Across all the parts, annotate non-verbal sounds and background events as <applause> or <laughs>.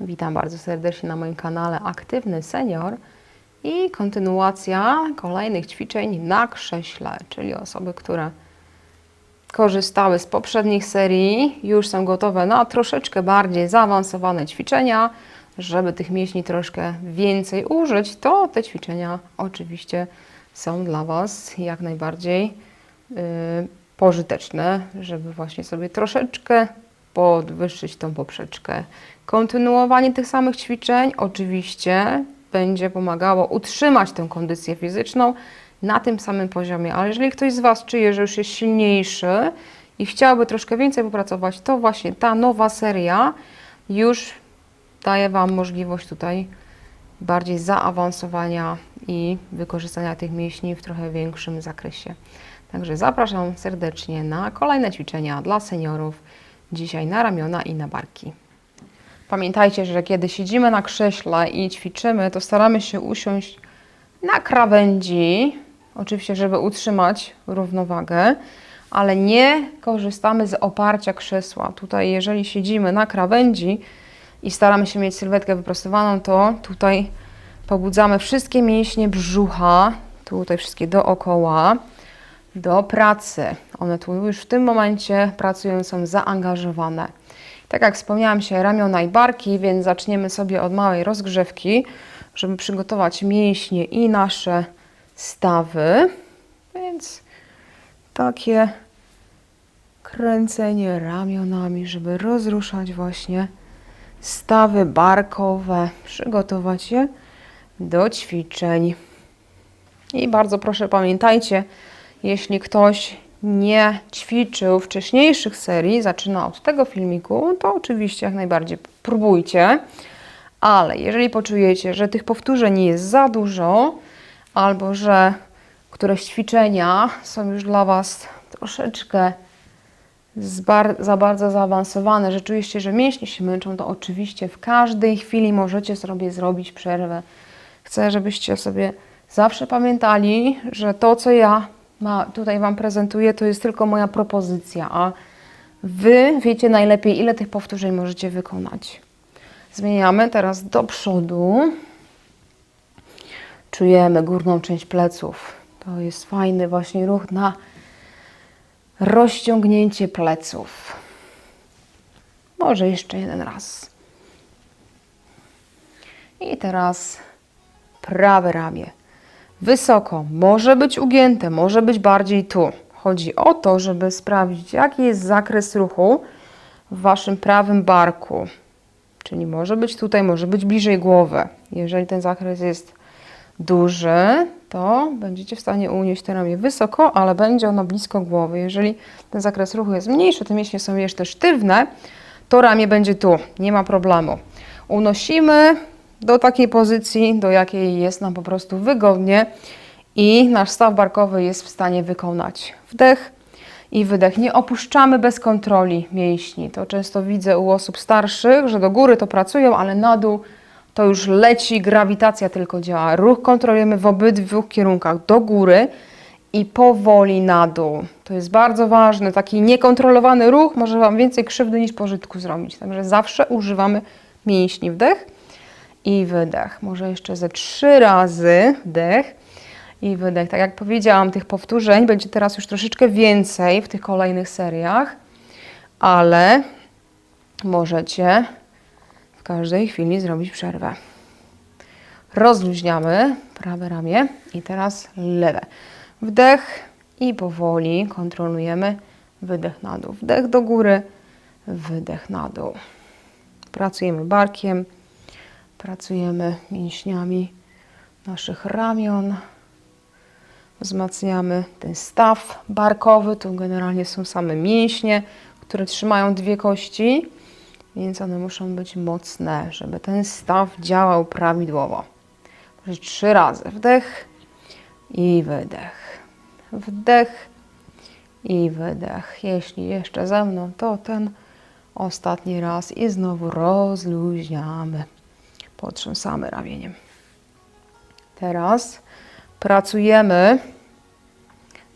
Witam bardzo serdecznie na moim kanale Aktywny Senior i kontynuacja kolejnych ćwiczeń na krześle, czyli osoby, które korzystały z poprzednich serii, już są gotowe na troszeczkę bardziej zaawansowane ćwiczenia. Żeby tych mięśni troszkę więcej użyć, to te ćwiczenia oczywiście są dla Was jak najbardziej yy, pożyteczne, żeby właśnie sobie troszeczkę podwyższyć tą poprzeczkę. Kontynuowanie tych samych ćwiczeń oczywiście będzie pomagało utrzymać tę kondycję fizyczną na tym samym poziomie, ale jeżeli ktoś z Was czuje, że już jest silniejszy i chciałby troszkę więcej popracować, to właśnie ta nowa seria już daje Wam możliwość tutaj bardziej zaawansowania i wykorzystania tych mięśni w trochę większym zakresie. Także zapraszam serdecznie na kolejne ćwiczenia dla seniorów, dzisiaj na ramiona i na barki. Pamiętajcie, że kiedy siedzimy na krześle i ćwiczymy, to staramy się usiąść na krawędzi, oczywiście, żeby utrzymać równowagę, ale nie korzystamy z oparcia krzesła. Tutaj, jeżeli siedzimy na krawędzi i staramy się mieć sylwetkę wyprostowaną, to tutaj pobudzamy wszystkie mięśnie brzucha, tutaj wszystkie dookoła, do pracy. One tu już w tym momencie pracują, są zaangażowane. Tak jak wspomniałam się, ramiona i barki, więc zaczniemy sobie od małej rozgrzewki, żeby przygotować mięśnie i nasze stawy. Więc takie kręcenie ramionami, żeby rozruszać właśnie stawy barkowe, przygotować je do ćwiczeń. I bardzo proszę pamiętajcie, jeśli ktoś nie ćwiczył wcześniejszych serii, zaczyna od tego filmiku, to oczywiście jak najbardziej próbujcie. Ale jeżeli poczujecie, że tych powtórzeń jest za dużo, albo że któreś ćwiczenia są już dla Was troszeczkę za bardzo zaawansowane, że czujecie, że mięśnie się męczą, to oczywiście w każdej chwili możecie sobie zrobić przerwę. Chcę, żebyście sobie zawsze pamiętali, że to, co ja ma, tutaj Wam prezentuję, to jest tylko moja propozycja, a Wy wiecie najlepiej, ile tych powtórzeń możecie wykonać. Zmieniamy teraz do przodu. Czujemy górną część pleców. To jest fajny właśnie ruch na rozciągnięcie pleców. Może jeszcze jeden raz. I teraz prawe ramię. Wysoko, może być ugięte, może być bardziej tu. Chodzi o to, żeby sprawdzić, jaki jest zakres ruchu w Waszym prawym barku. Czyli może być tutaj, może być bliżej głowy. Jeżeli ten zakres jest duży, to będziecie w stanie unieść te ramię wysoko, ale będzie ono blisko głowy. Jeżeli ten zakres ruchu jest mniejszy, te mięśnie są jeszcze sztywne, to ramię będzie tu, nie ma problemu. Unosimy do takiej pozycji, do jakiej jest nam po prostu wygodnie i nasz staw barkowy jest w stanie wykonać wdech i wydech. Nie opuszczamy bez kontroli mięśni. To często widzę u osób starszych, że do góry to pracują, ale na dół to już leci, grawitacja tylko działa. Ruch kontrolujemy w obydwu kierunkach, do góry i powoli na dół. To jest bardzo ważne. Taki niekontrolowany ruch może Wam więcej krzywdy niż pożytku zrobić. Także zawsze używamy mięśni. Wdech i wydech. Może jeszcze ze trzy razy wdech i wydech. Tak jak powiedziałam, tych powtórzeń będzie teraz już troszeczkę więcej w tych kolejnych seriach, ale możecie w każdej chwili zrobić przerwę. Rozluźniamy prawe ramię i teraz lewe. Wdech i powoli kontrolujemy wydech na dół. Wdech do góry, wydech na dół. Pracujemy barkiem, pracujemy mięśniami naszych ramion. Wzmacniamy ten staw barkowy. Tu generalnie są same mięśnie, które trzymają dwie kości, więc one muszą być mocne, żeby ten staw działał prawidłowo. Trzy razy. Wdech i wydech. Wdech i wydech. Jeśli jeszcze ze mną, to ten ostatni raz i znowu rozluźniamy. Potrząsamy ramieniem. Teraz pracujemy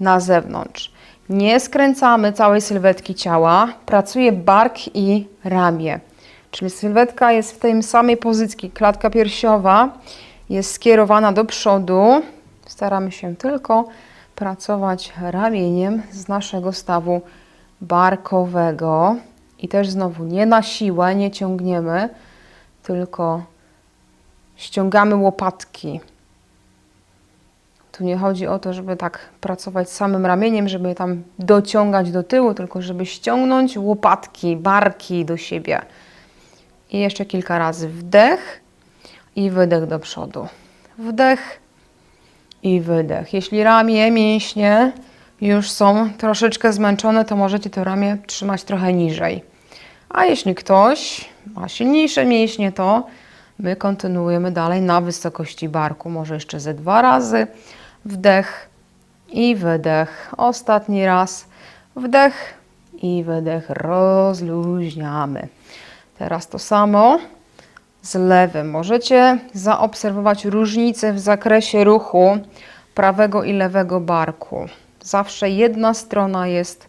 na zewnątrz. Nie skręcamy całej sylwetki ciała, pracuje bark i ramię. Czyli sylwetka jest w tej samej pozycji. Klatka piersiowa jest skierowana do przodu. Staramy się tylko pracować ramieniem z naszego stawu barkowego. I też znowu nie na siłę, nie ciągniemy, tylko ściągamy łopatki. Tu nie chodzi o to, żeby tak pracować samym ramieniem, żeby tam dociągać do tyłu, tylko żeby ściągnąć łopatki, barki do siebie. I jeszcze kilka razy wdech i wydech do przodu. Wdech i wydech. Jeśli ramię, mięśnie już są troszeczkę zmęczone, to możecie to ramię trzymać trochę niżej. A jeśli ktoś ma silniejsze mięśnie, to my kontynuujemy dalej na wysokości barku. Może jeszcze ze dwa razy. Wdech i wydech. Ostatni raz. Wdech i wydech. Rozluźniamy. Teraz to samo z lewym. Możecie zaobserwować różnicę w zakresie ruchu prawego i lewego barku. Zawsze jedna strona jest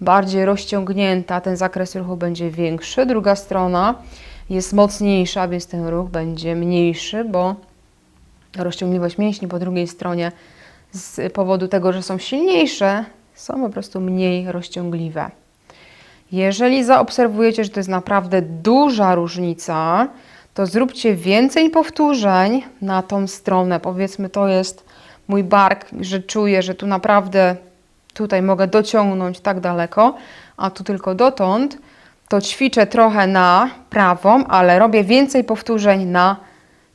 bardziej rozciągnięta, ten zakres ruchu będzie większy, druga strona jest mocniejsza, więc ten ruch będzie mniejszy, bo rozciągliwość mięśni po drugiej stronie z powodu tego, że są silniejsze, są po prostu mniej rozciągliwe. Jeżeli zaobserwujecie, że to jest naprawdę duża różnica, to zróbcie więcej powtórzeń na tą stronę. Powiedzmy, to jest mój bark, że czuję, że tu naprawdę tutaj mogę dociągnąć tak daleko, a tu tylko dotąd, to ćwiczę trochę na prawą, ale robię więcej powtórzeń na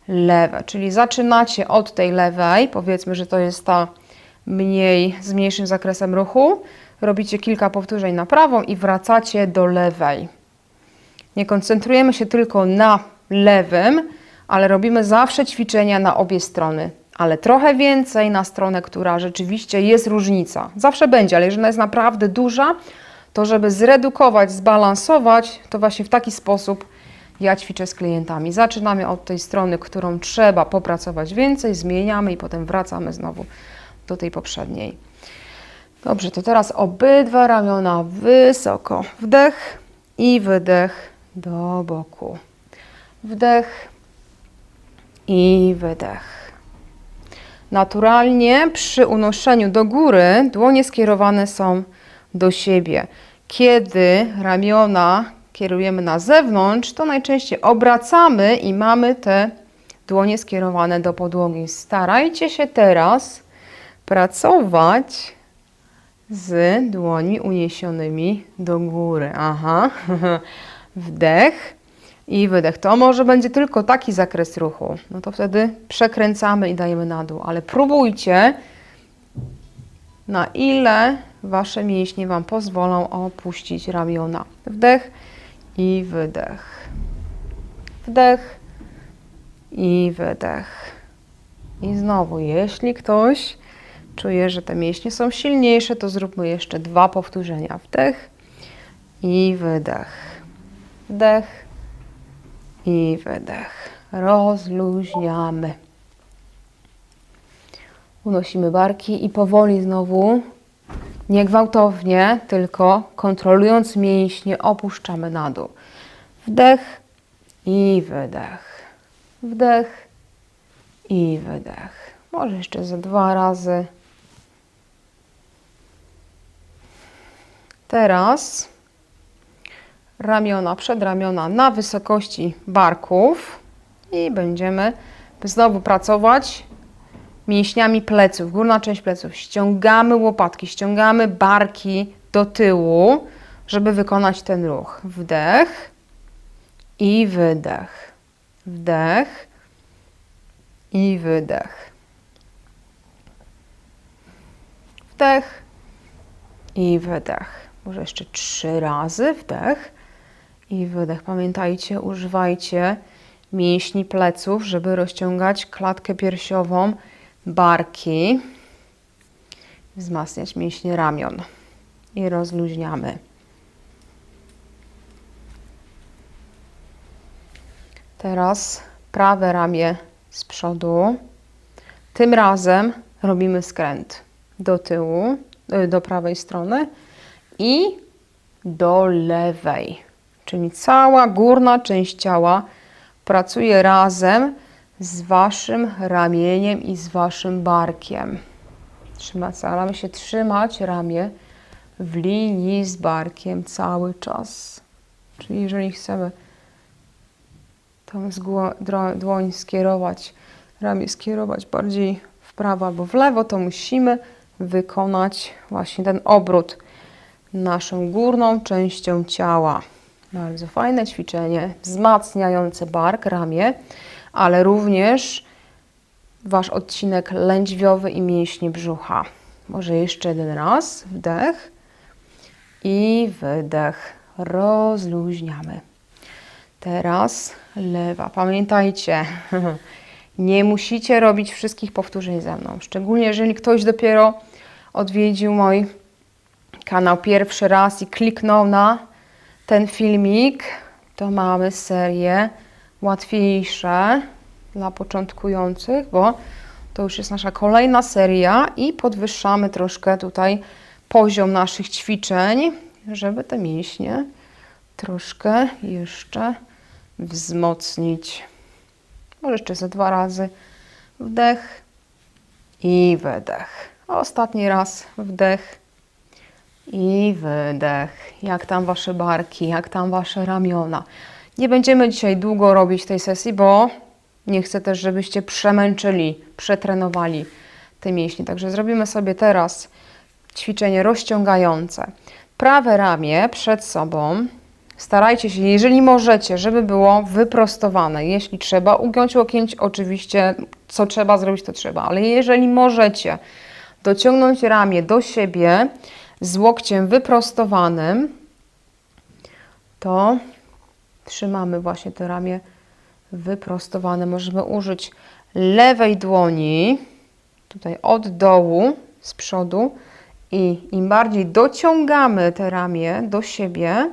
lewe. Czyli zaczynacie od tej lewej, powiedzmy, że to jest ta mniej, z mniejszym zakresem ruchu, robicie kilka powtórzeń na prawą i wracacie do lewej. Nie koncentrujemy się tylko na lewym, ale robimy zawsze ćwiczenia na obie strony, ale trochę więcej na stronę, która rzeczywiście jest różnica. Zawsze będzie, ale jeżeli ona jest naprawdę duża, to żeby zredukować, zbalansować, to właśnie w taki sposób ja ćwiczę z klientami. Zaczynamy od tej strony, którą trzeba popracować więcej, zmieniamy i potem wracamy znowu do tej poprzedniej. Dobrze, to teraz obydwa ramiona wysoko. Wdech i wydech do boku. Wdech i wydech. Naturalnie przy unoszeniu do góry dłonie skierowane są do siebie. Kiedy ramiona kierujemy na zewnątrz, to najczęściej obracamy i mamy te dłonie skierowane do podłogi. Starajcie się teraz pracować z dłoni uniesionymi do góry. Aha, <laughs> wdech i wydech. To może będzie tylko taki zakres ruchu. No to wtedy przekręcamy i dajemy na dół, ale próbujcie na ile Wasze mięśnie Wam pozwolą opuścić ramiona. Wdech i wydech. Wdech i wydech. I znowu, jeśli ktoś czuje, że te mięśnie są silniejsze, to zróbmy jeszcze dwa powtórzenia. Wdech i wydech. Wdech i wydech. Rozluźniamy. Unosimy barki i powoli znowu, nie gwałtownie, tylko kontrolując mięśnie, opuszczamy na dół. Wdech i wydech. Wdech i wydech. Może jeszcze ze dwa razy. Teraz ramiona, przedramiona na wysokości barków i będziemy znowu pracować mięśniami pleców, górna część pleców. Ściągamy łopatki, ściągamy barki do tyłu, żeby wykonać ten ruch. Wdech i wydech. Wdech i wydech. Wdech i wydech. Może jeszcze trzy razy wdech i wydech. Pamiętajcie, używajcie mięśni pleców, żeby rozciągać klatkę piersiową, barki, wzmacniać mięśnie ramion i rozluźniamy. Teraz prawe ramię z przodu. Tym razem robimy skręt do tyłu, y, do prawej strony i do lewej. Czyli cała górna część ciała pracuje razem z Waszym ramieniem i z Waszym barkiem. Trzyma, staramy się trzymać ramię w linii z barkiem cały czas. Czyli jeżeli chcemy tą dłoń skierować, ramię skierować bardziej w prawo albo w lewo, to musimy wykonać właśnie ten obrót naszą górną częścią ciała. Bardzo fajne ćwiczenie, wzmacniające bark, ramię, ale również Wasz odcinek lędźwiowy i mięśnie brzucha. Może jeszcze jeden raz. Wdech i wydech. Rozluźniamy. Teraz lewa. Pamiętajcie, <laughs> nie musicie robić wszystkich powtórzeń ze mną. Szczególnie jeżeli ktoś dopiero odwiedził mój kanał pierwszy raz i kliknął na ten filmik, to mamy serię łatwiejsze dla początkujących, bo to już jest nasza kolejna seria i podwyższamy troszkę tutaj poziom naszych ćwiczeń, żeby te mięśnie troszkę jeszcze wzmocnić. Może jeszcze ze dwa razy wdech i wydech. Ostatni raz wdech i wydech. Jak tam Wasze barki, jak tam Wasze ramiona. Nie będziemy dzisiaj długo robić tej sesji, bo nie chcę też, żebyście przemęczyli, przetrenowali te mięśnie. Także zrobimy sobie teraz ćwiczenie rozciągające. Prawe ramię przed sobą. Starajcie się, jeżeli możecie, żeby było wyprostowane. Jeśli trzeba ugiąć łokieć, oczywiście co trzeba zrobić, to trzeba, ale jeżeli możecie dociągnąć ramię do siebie z łokciem wyprostowanym, to trzymamy właśnie to ramię wyprostowane. Możemy użyć lewej dłoni, tutaj od dołu, z przodu i im bardziej dociągamy te ramię do siebie,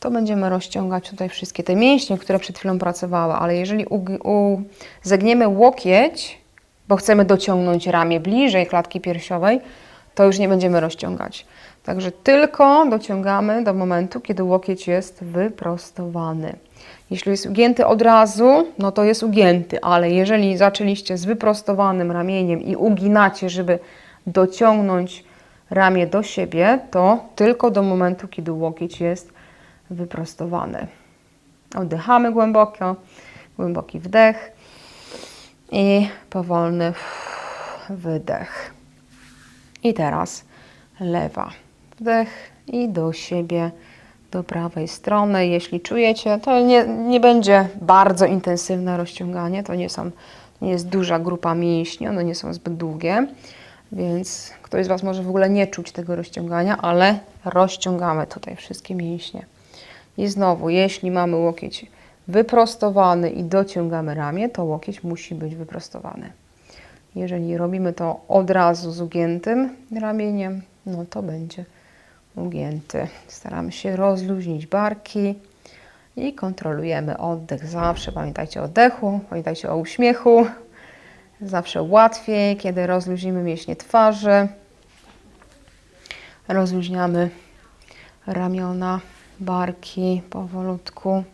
to będziemy rozciągać tutaj wszystkie te mięśnie, które przed chwilą pracowały, ale jeżeli zegniemy łokieć, bo chcemy dociągnąć ramię bliżej klatki piersiowej, to już nie będziemy rozciągać. Także tylko dociągamy do momentu, kiedy łokieć jest wyprostowany. Jeśli jest ugięty od razu, no to jest ugięty, ale jeżeli zaczęliście z wyprostowanym ramieniem i uginacie, żeby dociągnąć ramię do siebie, to tylko do momentu, kiedy łokieć jest wyprostowany. Oddychamy głęboko, głęboki wdech i powolny wydech. I teraz lewa. Wdech i do siebie, do prawej strony. Jeśli czujecie, to nie, nie będzie bardzo intensywne rozciąganie. To nie, są, nie jest duża grupa mięśni, one nie są zbyt długie, więc ktoś z Was może w ogóle nie czuć tego rozciągania, ale rozciągamy tutaj wszystkie mięśnie. I znowu, jeśli mamy łokieć wyprostowany i dociągamy ramię, to łokieć musi być wyprostowany. Jeżeli robimy to od razu z ugiętym ramieniem, no to będzie ugięty. Staramy się rozluźnić barki i kontrolujemy oddech. Zawsze pamiętajcie o oddechu, pamiętajcie o uśmiechu. Zawsze łatwiej, kiedy rozluźnimy mięśnie twarzy. Rozluźniamy ramiona, barki powolutku.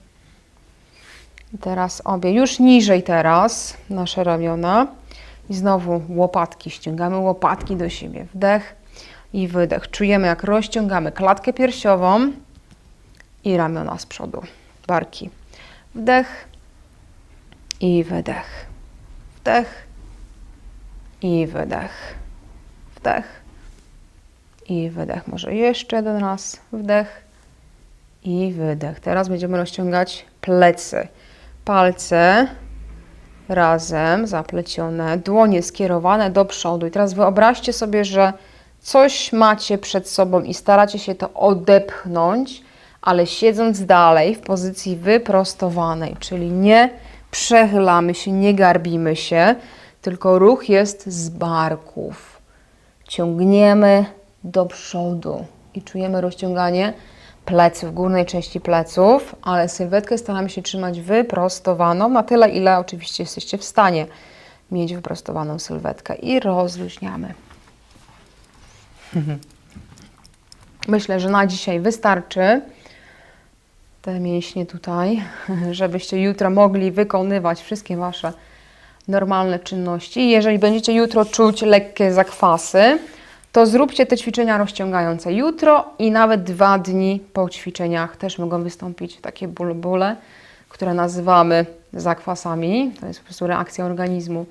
Teraz obie, już niżej teraz nasze ramiona. I znowu łopatki, ściągamy łopatki do siebie. Wdech i wydech. Czujemy, jak rozciągamy klatkę piersiową i ramiona z przodu, barki. Wdech i wydech. Wdech i wydech. Wdech i wydech. Może jeszcze jeden raz. Wdech i wydech. Teraz będziemy rozciągać plecy. Palce razem zaplecione, dłonie skierowane do przodu. I teraz wyobraźcie sobie, że coś macie przed sobą i staracie się to odepchnąć, ale siedząc dalej w pozycji wyprostowanej, czyli nie przechylamy się, nie garbimy się, tylko ruch jest z barków. Ciągniemy do przodu i czujemy rozciąganie pleców, górnej części pleców, ale sylwetkę staramy się trzymać wyprostowaną, na tyle, ile oczywiście jesteście w stanie mieć wyprostowaną sylwetkę i rozluźniamy. <laughs> Myślę, że na dzisiaj wystarczy te mięśnie tutaj, <laughs> żebyście jutro mogli wykonywać wszystkie Wasze normalne czynności. Jeżeli będziecie jutro czuć lekkie zakwasy, to zróbcie te ćwiczenia rozciągające jutro i nawet dwa dni po ćwiczeniach też mogą wystąpić takie ból, bóle, które nazywamy zakwasami. To jest po prostu reakcja organizmu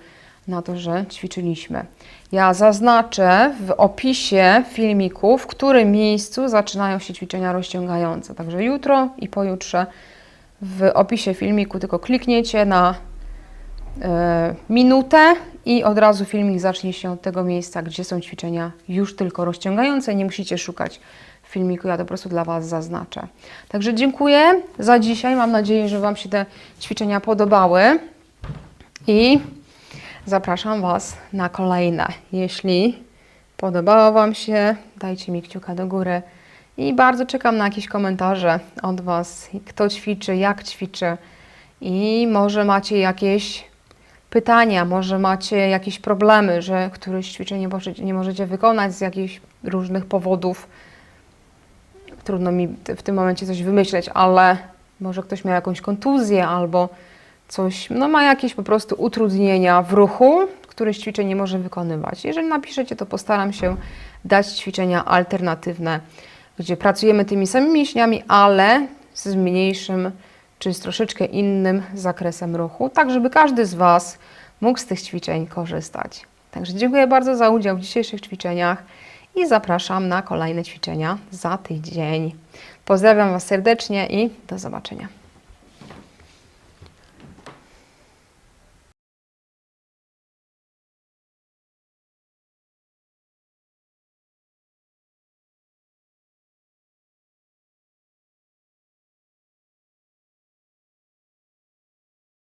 na to, że ćwiczyliśmy. Ja zaznaczę w opisie filmiku, w którym miejscu zaczynają się ćwiczenia rozciągające. Także jutro i pojutrze w opisie filmiku tylko klikniecie na minutę i od razu filmik zacznie się od tego miejsca, gdzie są ćwiczenia już tylko rozciągające. Nie musicie szukać filmiku, ja to po prostu dla Was zaznaczę. Także dziękuję za dzisiaj. Mam nadzieję, że Wam się te ćwiczenia podobały i zapraszam Was na kolejne. Jeśli podobało Wam się, dajcie mi kciuka do góry i bardzo czekam na jakieś komentarze od Was, kto ćwiczy, jak ćwiczy i może macie jakieś pytania, może macie jakieś problemy, że któreś ćwiczenie nie możecie, wykonać z jakichś różnych powodów. Trudno mi w tym momencie coś wymyśleć, ale może ktoś miał jakąś kontuzję albo coś, no ma jakieś po prostu utrudnienia w ruchu, któreś ćwiczeń nie może wykonywać. Jeżeli napiszecie, to postaram się dać ćwiczenia alternatywne, gdzie pracujemy tymi samymi mięśniami, ale z mniejszym czy z troszeczkę innym zakresem ruchu, tak żeby każdy z Was mógł z tych ćwiczeń korzystać. Także dziękuję bardzo za udział w dzisiejszych ćwiczeniach i zapraszam na kolejne ćwiczenia za tydzień. Pozdrawiam Was serdecznie i do zobaczenia.